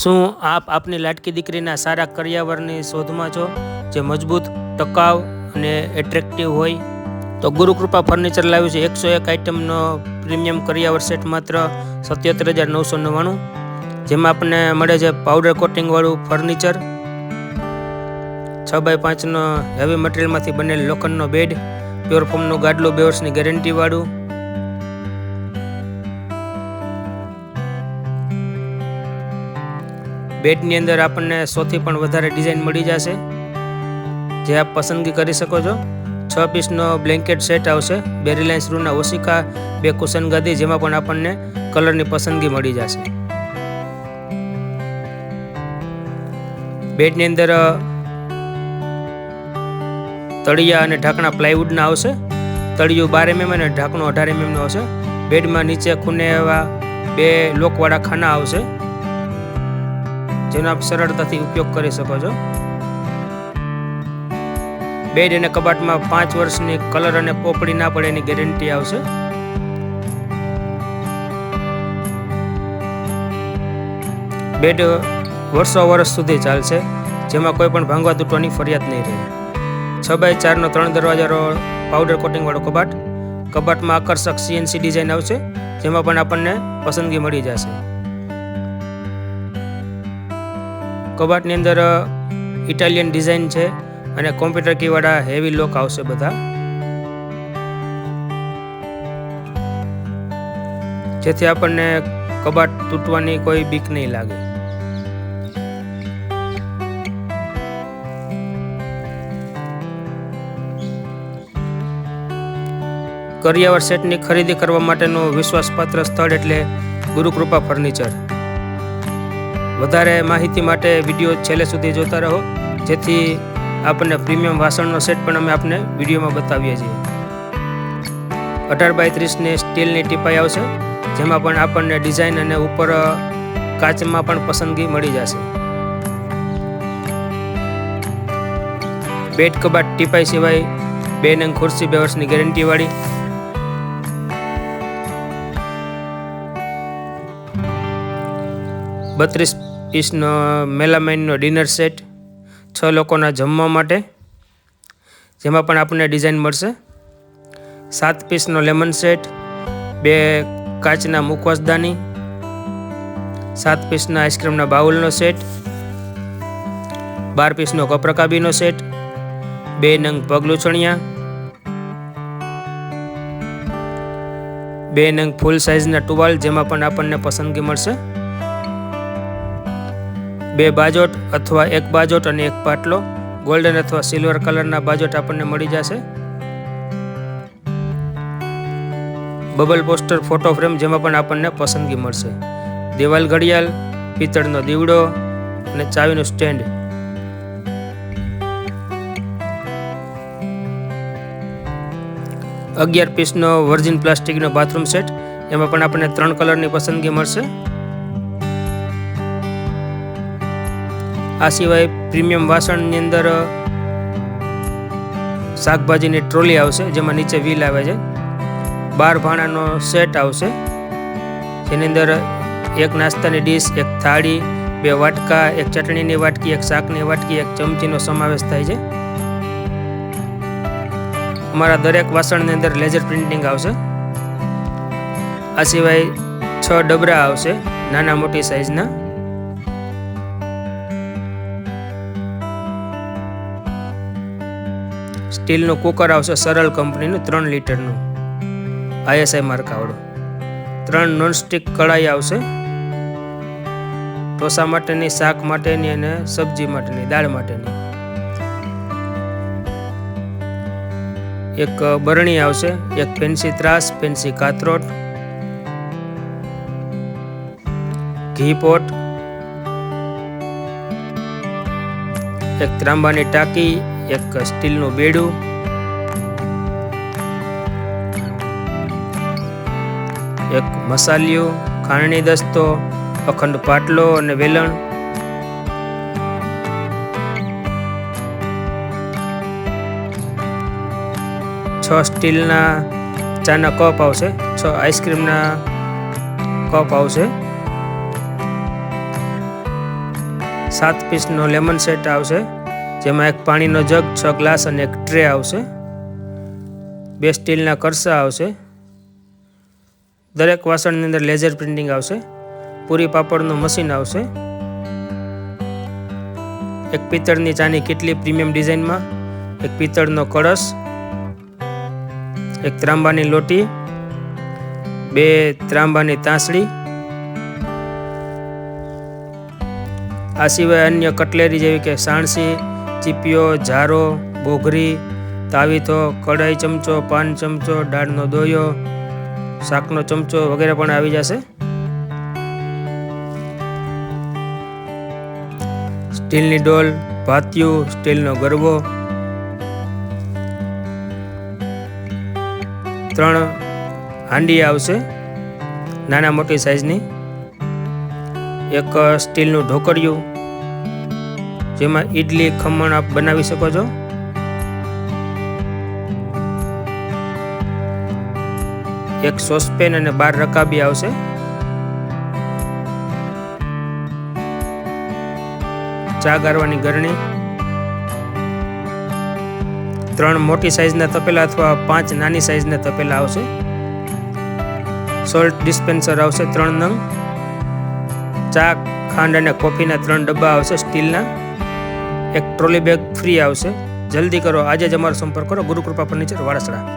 શું આપ આપની લાટકી દીકરીના સારા કરિયાવરની શોધમાં છો? જે મજબૂત, ટકાઉ અને એટ્રેક્ટિવ હોય? તો ગુરુકૃપા ફર્નિચર લાવ્યું છે. એકસો એક આઇટમનો પ્રીમિયમ કરિયાવર સેટ માત્ર સત્યોતેર હજાર નવસો નવ્વાણું. જેમાં આપણને મળે છે પાવડર કોટિંગવાળું ફર્નિચર છ બાય પાંચનો હેવી મટીરિયલમાંથી બનેલ લોખંડનો બેડ પ્યોર ફોમનું ગાડલું, બે વર્ષની ગેરંટીવાળું બેડની અંદર આપણને સોથી પણ વધારે ડિઝાઇન મળી જશે. જે આપ પસંદગી કરી શકો છો. છ પીસનો બ્લેન્કેટ સેટ આવશે. બે રિલાયન્સ રૂના ઓશિકા, બે કુશન ગાદી જેમાં પણ આપણને કલરની પસંદગી મળી જશે. બેડની અંદર તળિયા અને ઢાંકણા પ્લાયવુડના આવશે. તળિયું બાર એમએમ અને ઢાંકણું અઢાર એમએમનું આવશે. બેડમાં નીચે ખૂને એવા બે લોકવાળા ખાના આવશે. જેનો આપ સરળતાથી ઉપયોગ કરી શકો છો. બેડ અને કબાટમાં પાંચ વર્ષની કલર અને પોપડી ના પડે એની ગેરંટી આવશે. બેડ વર્ષો વર્ષ સુધી ચાલશે, જેમાં કોઈ પણ ભાંગવા તૂટવાની ફરિયાદ નહીં રહે. છ બાય ચારનો ત્રણ દરવાજાનો પાવડર કોટિંગવાળો કબાટ. કબાટમાં આકર્ષક સીએનસી ડિઝાઇન આવશે, જેમાં પણ આપણને પસંદગી મળી જશે. કબાટની અંદર ઇટાલિયન ડિઝાઇન છે અને કોમ્પ્યુટર કીવાળા હેવી લોક આવશે બધા. જેથી આપણને કબાટ તૂટવાની કોઈ બીક નહીં લાગે. કરિયાવર સેટની ખરીદી કરવા માટેનું વિશ્વાસપાત્ર સ્થળ એટલે ગુરુકૃપા ફર્નિચર. વધારે માહિતી માટે વીડિયો છેલ્લે સુધી જોતા રહો. જેથી આપણને પ્રીમિયમ વાસણનો સેટ પણ અમે આપને વિડીયોમાં બતાવીએ છીએ. અઢાર બાય ત્રીસની સ્ટીલની ટીપાઈ આવશે, જેમાં પણ આપણને ડિઝાઇન અને ઉપર કાચમાં પણ પસંદગી મળી જશે. બેડ કબાટ ટીપાઈ સિવાય બે નંગ ખુરશી બે વર્ષની ગેરંટીવાળી. બત્રીસ પીસનો મેલામાઇનનો ડિનર સેટ છ લોકોના જમવા માટે, જેમાં પણ આપણને ડિઝાઇન મળશે. સાત પીસનો લેમન સેટ, બે કાચના મુખવાસદાની સાત પીસના આઈસ્ક્રીમના બાઉલનો સેટ, બાર પીસનો કપરકાબીનો સેટ, બે નંગ પગલુછણિયા બે નંગ ફૂલ સાઇઝના ટુવાલ, જેમાં પણ આપણને પસંદગી મળશે. બે બાજોટ અથવા એક બાજોટ અને એક પાટલો. ગોલ્ડન અથવા સિલ્વર કલરના બાજોટ આપણને મળી જશે. બબલ પોસ્ટર ફોટો ફ્રેમ જેમાં પણ આપણને પસંદગી મળશે. દિવાલ ઘડિયાળ, પિત્તળનો દીવડો અને ચાવીનું સ્ટેન્ડ અગિયાર પીસનો વર્જિન પ્લાસ્ટિકનો બાથરૂમ સેટ એમાં પણ આપણને ત્રણ કલરની પસંદગી મળશે. આ સિવાય પ્રીમિયમ વાસણની અંદર શાકભાજીની ટ્રોલી આવશે, જેમાં નીચે વ્હીલ આવે છે. બાર ભાણાનો સેટ આવશે. જેની અંદર એક નાસ્તાની ડીશ, એક થાળી, બે વાટકા, એક ચટણીની વાટકી, એક શાકની વાટકી, એક ચમચીનો સમાવેશ થાય છે. અમારા દરેક વાસણની અંદર લેઝર પ્રિન્ટિંગ આવશે. આ સિવાય છ ડબરા આવશે, નાના મોટી સાઇઝના સ્ટીલનું કુકર આવશે સરળ કંપનીનું ત્રણ લીટરનું. આઈએસઆઈ માર્કાવાળું ત્રણ નોનસ્ટિક કઢાઈ આવશે. ઢોસા માટેની, શાક માટેની અને સબ્જી માટેની, દાળ માટેની. એક બરણી આવશે, એક ફેન્સી ત્રાસ, ફેન્સી કાતરોટ. ઘી પોટ. એક ત્રાંબાની ટાંકી એક સ્ટીલનું બેડું. એક મસાલિયું, ખાંડણી દસ્તો, અખંડ પાટલો અને વેલણ. છ સ્ટીલના ચાના કપ આવશે. છ આઈસ્ક્રીમના કપ આવશે. સાત પીસનો લેમન સેટ આવશે. જેમાં એક પાણીનો જગ, છ ગ્લાસ અને એક ટ્રે આવશે. બે સ્ટીલના કરસા આવશે. દરેક વાસણની અંદર લેઝર પ્રિન્ટિંગ આવશે. પૂરી પાપડનું મશીન આવશે. એક પિત્તળની ચાની કેટલી પ્રીમિયમ ડિઝાઇનમાં? એક પિત્તળનો કળશ. એક ત્રાંબાની લોટી. બે ત્રાંબાની તાંસળી. આ સિવાય અન્ય કટલેરી જેવી કે સાણસી ચીપિયો ઝારો બોઘરી, તાવીથો, કઢાઈ ચમચો, પાન ચમચો, દાળનો દોયો, શાકનો ચમચો વગેરે પણ આવી જશે. સ્ટીલની ડોલ, ભાતિયું, સ્ટીલનો ગરબો. ત્રણ હાંડી આવશે, નાના મોટી સાઈઝની એક સ્ટીલનું ઢોકળિયું જેમાં ઈડલી, ખમણ આપ બનાવી શકો છો. એક સોસપેન અને બાર રકાબી આવશે. ચા ગારવાની ગરણી. ત્રણ મોટી સાઈઝના તપેલા અથવા પાંચ નાની સાઈઝના તપેલા આવશે. સોલ્ટ ડિસ્પેન્સર આવશે ત્રણ નંગ. ચા, ખાંડ અને કોફીના ત્રણ ડબ્બા આવશે સ્ટીલના એક ટ્રોલી બેગ ફ્રી આવશે. જલ્દી કરો. આજે જ અમારો સંપર્ક કરો. ગુરુકૃપા ફર્નિચર વાળસડા